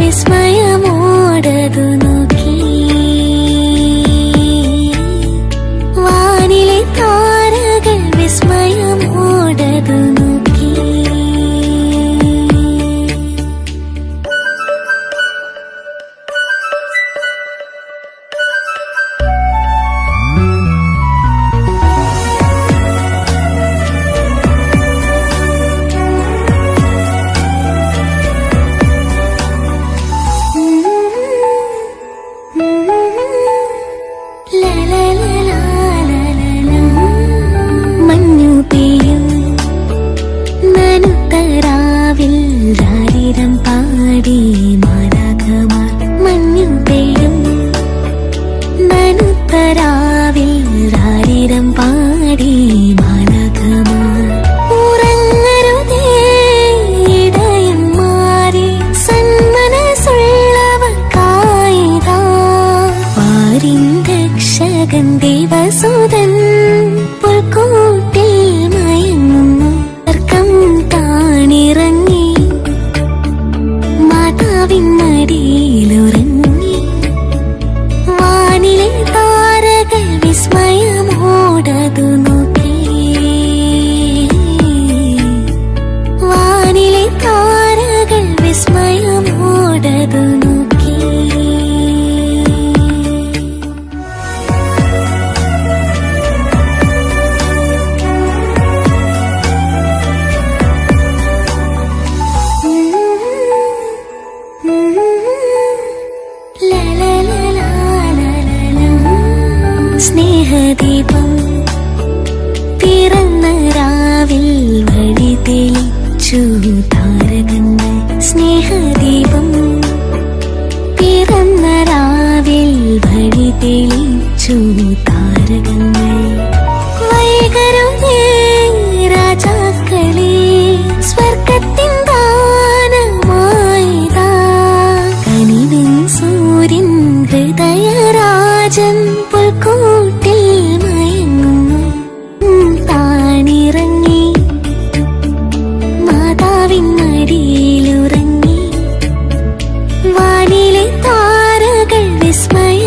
താരകൾ വിസ്മയമോടതു 来来 ദേവസുതൻ സ്നേഹദീപം പിറന്ന രാവിൽ വഴി തെളിച്ചു താരകന്ന് സ്നേഹദീപം പിറന്ന രാവിൽ വഴി തെളിച്ചു താരകന്ന് വൈകരം Smile.